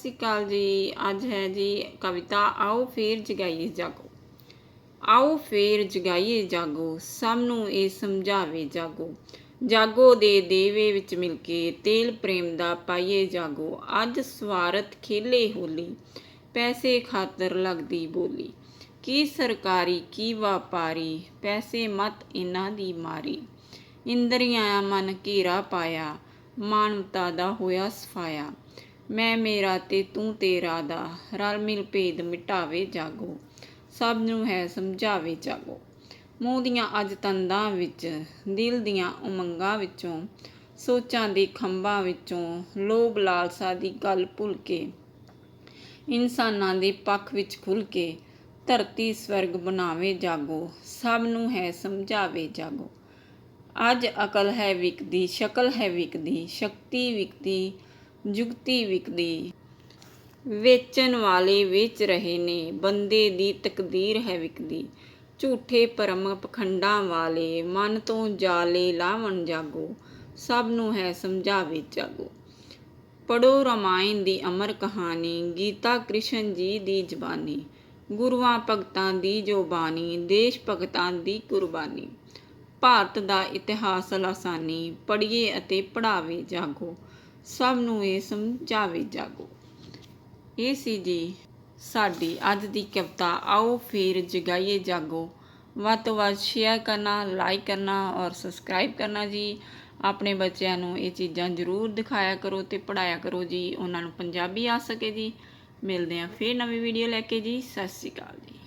ਸ਼੍ਰੀ ਅਕਾਲ ਜੀ। ਅੱਜ ਹੈ ਜੀ ਕਵਿਤਾ, ਆਓ ਫੇਰ ਜਗਾਈਏ ਜਾਗੋ। ਆਓ ਫੇਰ ਜਗਾਈਏ ਜਾਗੋ, ਸਭ ਨੂੰ ਇਹ ਸਮਝਾਵੇ ਜਾਗੋ। ਜਾਗੋ ਦੇ ਦੇਵੇ ਵਿੱਚ ਮਿਲ ਕੇ ਤੇਲ ਪ੍ਰੇਮ ਦਾ ਪਾਈਏ ਜਾਗੋ। ਅੱਜ ਸਵਾਰਥ ਖੇਲੇ ਹੋਲੀ, ਪੈਸੇ ਖਾਤਰ ਲੱਗਦੀ ਬੋਲੀ। ਕੀ ਸਰਕਾਰੀ, ਕੀ ਵਪਾਰੀ, ਪੈਸੇ ਮਤ ਇਹਨਾਂ ਦੀ ਮਾਰੀ। ਇੰਦਰੀਆਂ ਮਨ ਘੇਰਾ ਪਾਇਆ, ਮਾਨਵਤਾ ਦਾ ਹੋਇਆ ਸਫਾਇਆ। ਮੈਂ ਮੇਰਾ ਤੇ ਤੂੰ ਤੇਰਾ ਦਾ ਰਲ ਮਿਲ ਭੇਦ ਮਿਟਾਵੇ ਜਾਗੋ, ਸਭ ਨੂੰ ਹੈ ਸਮਝਾਵੇ ਜਾਗੋ। ਮੂੰਹ ਦੀਆਂ ਅੱਜ ਤੰਦਾਂ ਵਿੱਚ, ਦਿਲ ਦੀਆਂ ਉਮੰਗਾਂ ਵਿੱਚੋਂ, ਸੋਚਾਂ ਦੇ ਖੰਭਾਂ ਵਿੱਚੋਂ, ਲੋਭ ਲਾਲਸਾ ਦੀ ਗੱਲ ਭੁੱਲ ਕੇ, ਇਨਸਾਨਾਂ ਦੇ ਪੱਖ ਵਿੱਚ ਖੁੱਲ ਕੇ ਧਰਤੀ ਸਵਰਗ ਬਣਾਵੇ ਜਾਗੋ, ਸਭ ਨੂੰ ਹੈ ਸਮਝਾਵੇ ਜਾਗੋ। ਅੱਜ ਅਕਲ ਹੈ ਵਿਕਦੀ, ਸ਼ਕਲ ਹੈ ਵਿਕਦੀ, ਸ਼ਕਤੀ ਵਿਕਦੀ ਜੁਗਤੀ ਵਿਕਦੀ। ਵੇਚਣ ਵਾਲੇ ਵੇਚ ਰਹੇ ਨੇ, ਬੰਦੇ ਦੀ ਤਕਦੀਰ ਹੈ ਵਿਕਦੀ। ਝੂਠੇ ਭਰਮ ਪਖੰਡਾਂ ਵਾਲੇ, ਮਨ ਤੋਂ ਜਾਲੇ ਲਾਵਣ ਜਾਗੋ, ਸਭ ਨੂੰ ਹੈ ਸਮਝਾਵੇ ਜਾਗੋ। ਪੜੋ ਰਮਾਇਣ ਦੀ ਅਮਰ ਕਹਾਣੀ, ਗੀਤਾ ਕ੍ਰਿਸ਼ਨ ਜੀ ਦੀ ਜ਼ਬਾਨੀ। ਗੁਰੂਆਂ ਭਗਤਾਂ ਦੀ ਜੋ ਬਾਣੀ, ਦੇਸ਼ ਭਗਤਾਂ ਦੀ ਕੁਰਬਾਨੀ। ਭਾਰਤ ਦਾ ਇਤਿਹਾਸ ਲਾਸਾਨੀ, ਪੜ੍ਹੀਏ ਅਤੇ ਪੜਾਵੇ ਜਾਗੋ। ਸਭ ਨੂੰ ਇਹ ਸਮਝਾਵੇ ਜਾਗੋ। ਇਹ ਸੀ ਜੀ ਸਾਡੀ ਅੱਜ ਦੀ ਕਵਿਤਾ। ਆਓ ਫੇਰ ਜਗਾਈਏ ਜਾਗੋ। ਵੱਧ ਤੋਂ ਵੱਧ ਸ਼ੇਅਰ ਕਰਨਾ ਲਾਈਕ ਕਰਨਾ ਔਰ ਸਬਸਕ੍ਰਾਈਬ ਕਰਨਾ ਜੀ। ਆਪਣੇ ਬੱਚਿਆਂ ਨੂੰ ਇਹ ਚੀਜ਼ਾਂ ਜ਼ਰੂਰ ਦਿਖਾਇਆ ਕਰੋ ਤੇ ਪੜਾਇਆ ਕਰੋ ਜੀ। ਉਹਨਾਂ ਨੂੰ ਪੰਜਾਬੀ ਆ ਸਕੇ ਜੀ। ਮਿਲਦੇ ਆਂ ਫੇਰ ਨਵੀਂ ਵੀਡੀਓ ਲੈ ਕੇ ਜੀ। ਸਤਿ ਸ਼੍ਰੀ ਅਕਾਲ ਜੀ।